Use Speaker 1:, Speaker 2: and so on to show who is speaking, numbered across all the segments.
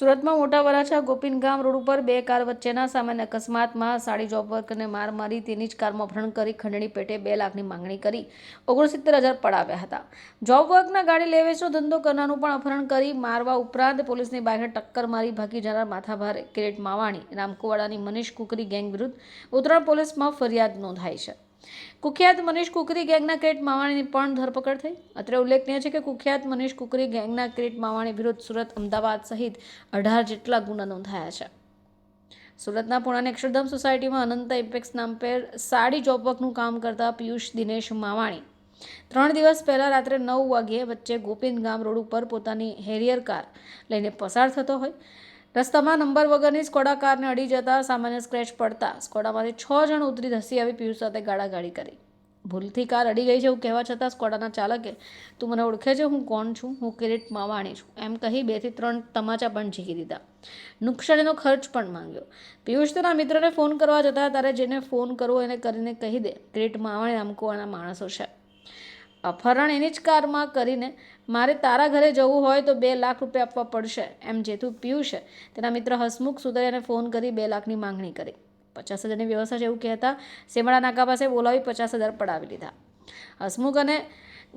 Speaker 1: સુરતમાં મોટા વરાછા ગોપીન ગામ રોડ ઉપર બે કાર વચ્ચેના સામાન્ય અકસ્માતમાં સાડી જોબ વર્કરને માર મારી તેની જ કારમાં અપહરણ કરી ખંડણી પેટે બે લાખની માંગણી કરી. ઓગણસિત્તેર હજાર પડાવ્યા હતા. જોબ વર્કના ગાડી લેવેચનો ધંધો કરનારનું પણ અપહરણ કરી મારવા ઉપરાંત પોલીસની બાઇકને ટક્કર મારી ભાગી જનાર માથાભારે. કિરીટ માવાણી, રામકુવાડાની મનીષ કુકરી ગેંગ વિરુદ્ધ ઉત્તરાયણ પોલીસમાં ફરિયાદ નોંધાઈ છે. કુખ્યાત મનીષ કુકરી ગેંગના કિરીટ માવાણીની પણ ધરપકડ થઈ. અત્રે ઉલ્લેખનીય છે કે કુખ્યાત મનીષ કુકરી ગેંગના કિરીટ માવાણી વિરુદ્ધ સુરત, અમદાવાદ સહિત અઢાર જેટલા ગુના નોંધાયા છે. સુરતના પુણાની અક્ષરધામ સોસાયટીમાં અનંત ઇમ્પેક્સ નામ પર સાડી જોબવર્કનું કામ કરતા પિયુષ દિનેશ માવાણી. ત્રણ દિવસ પહેલાં રાત્રે નવ વાગ્યે વચ્ચે ગોપીન ગામ રોડ ઉપર પોતાની હેરિયર કાર લઈને પસાર થતો હોય. રસ્તામાં નંબર વગરની સ્કોડા કારને અડી જતા સામાન્ય સ્ક્રેચ પડતા સ્કોડામાંથી છ જણ ઉતરી ધસી આવી પિયુષ સાથે ગાળાગાળી કરી. ભૂલથી કાર અડી ગઈ છે એવું કહેવા છતાં સ્કોડાના ચાલકે, તું મને ઓળખે છે? હું કોણ છું? હું કિરીટ માવાણી છું. એમ કહી બેથી ત્રણ તમાચા પણ ઝીકી દીધા. નુકસાનીનો ખર્ચ પણ માંગ્યો. પિયુષ તેના મિત્રને ફોન કરવા જતા, તારે જેને ફોન કરવો એને કરીને કહી દે. કિરીટ માવાણી નામકવાના માણસો છે. અપહરણ એની જ કારમાં કરીને મારે તારા ઘરે જવું હોય તો બે લાખ રૂપિયા આપવા પડશે. એમ જેથું પિયુષે તેના મિત્ર હસમુખ સુદરિયાને ફોન કરી બે લાખની માંગણી કરી. પચાસ હજારની વ્યવસ્થા એવું કહેતા સેમડા નાકા પાસે બોલાવી પચાસ હજાર પડાવી લીધા. હસમુખ અને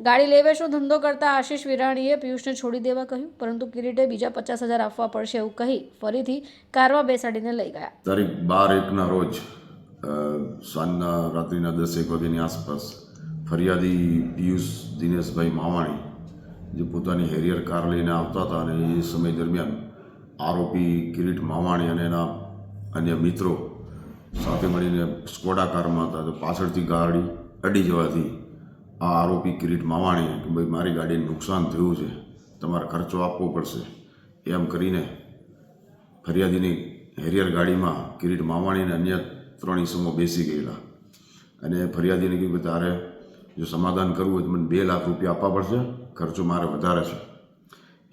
Speaker 1: ગાડી લેવેશનો ધંધો કરતા આશીષ વિરાણીએ પિયુષને છોડી દેવા કહ્યું, પરંતુ કિરીટે બીજા પચાસ હજાર આપવા પડશે એવું કહી ફરીથી કારમાં બેસાડીને લઈ ગયા.
Speaker 2: તારીખ બાર એકના રોજ સાંજના રાત્રિના દસ એક વાગ્યાની આસપાસ ફરિયાદી પિયુષ દિનેશભાઈ માવાણી જે પોતાની હેરિયર કાર લઈને આવતા હતા અને એ સમય દરમિયાન આરોપી કિરીટ માવાણી અને એના અન્ય મિત્રો સાથે મળીને સ્કોડા કારમાં હતા તો પાછળથી ગાડી અડી જવાથી આ આરોપી કિરીટ માવાણી કે ભાઈ મારી ગાડીને નુકસાન થયું છે, તમારે ખર્ચો આપવો પડશે. એમ કરીને ફરિયાદીની હેરિયર ગાડીમાં કિરીટ માવાણી અને અન્ય ત્રણ ઈસમો બેસી ગયેલા. અને ફરિયાદીને કીધું કે તારે જો સમાધાન કરવું હોય તો મને બે લાખ રૂપિયા આપવા પડશે. ખર્ચો મારે વધારે છે.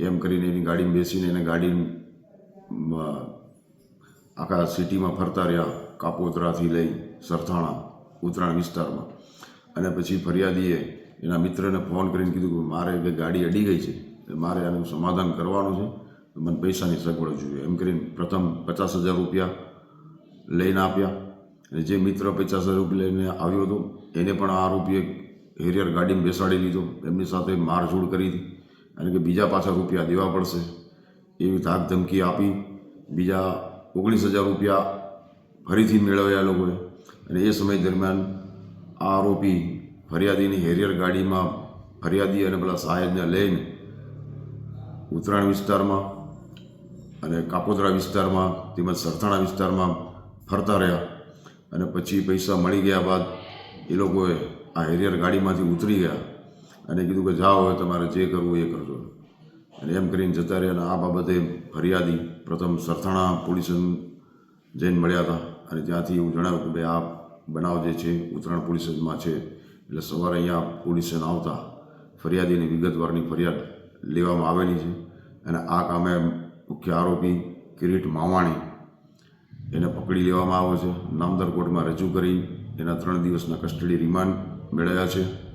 Speaker 2: એમ કરીને એની ગાડીમાં બેસીને એને ગાડી આખા સિટીમાં ફરતા રહ્યા કાપોતરાથી લઈ સરથાણા, ઉત્તરાયણ વિસ્તારમાં. અને પછી ફરિયાદીએ એના મિત્રને ફોન કરીને કીધું કે મારે કે ગાડી અડી ગઈ છે મારે આનું સમાધાન કરવાનું છે મને પૈસાની સગવડ જોઈએ. એમ કરીને પ્રથમ પચાસ હજાર રૂપિયા લઈને આપ્યા. અને જે મિત્ર પચાસ હજાર રૂપિયા લઈને આવ્યો હતો, એને પણ આ આરોપીએ હેરિયર ગાડીમાં બેસાડી લીધો. એમની સાથે મારઝૂડ કરી હતી. અને કે બીજા પાછા રૂપિયા દેવા પડશે. એવી ધાક ધમકી આપી. બીજા ઓગણીસ હજાર રૂપિયા ફરીથી મેળવ્યા લોકોએ. અને એ સમય દરમિયાન આ આરોપી ફરિયાદીની હેરિયર ગાડીમાં ફરિયાદી અને પેલા સાહેબને લઈને ઉત્તરાયણ વિસ્તારમાં અને કાપોદરા વિસ્તારમાં તેમજ સરથાણા વિસ્તારમાં ફરતા રહ્યા. અને પછી પૈસા મળી ગયા બાદ એ લોકોએ આ હેરિયર ગાડીમાંથી ઉતરી ગયા અને કીધું કે જાઓ, હવે તમારે જે કરવું એ કરજો. અને એમ કરીને જતા રહ્યા અને આ બાબતે ફરિયાદી પ્રથમ સરથાણા પોલીસ જઈને મળ્યા હતા. અને ત્યાંથી એવું જણાવ્યું કે, ભાઈ, આ બનાવ જે છે, ઉત્તરાયણ પોલીસમાં છે. એટલે સવારે અહીંયા પોલીસ આવતા ફરિયાદીની વિગતવારની ફરિયાદ લેવામાં આવેલી છે. અને આ કામે મુખ્ય આરોપી કિરીટ માવાણી એને પકડી લેવામાં આવ્યો છે. નામદાર કોર્ટમાં રજૂ કરી, એના ત્રણ દિવસના કસ્ટડી રિમાન્ડ મેળવ્યા છે.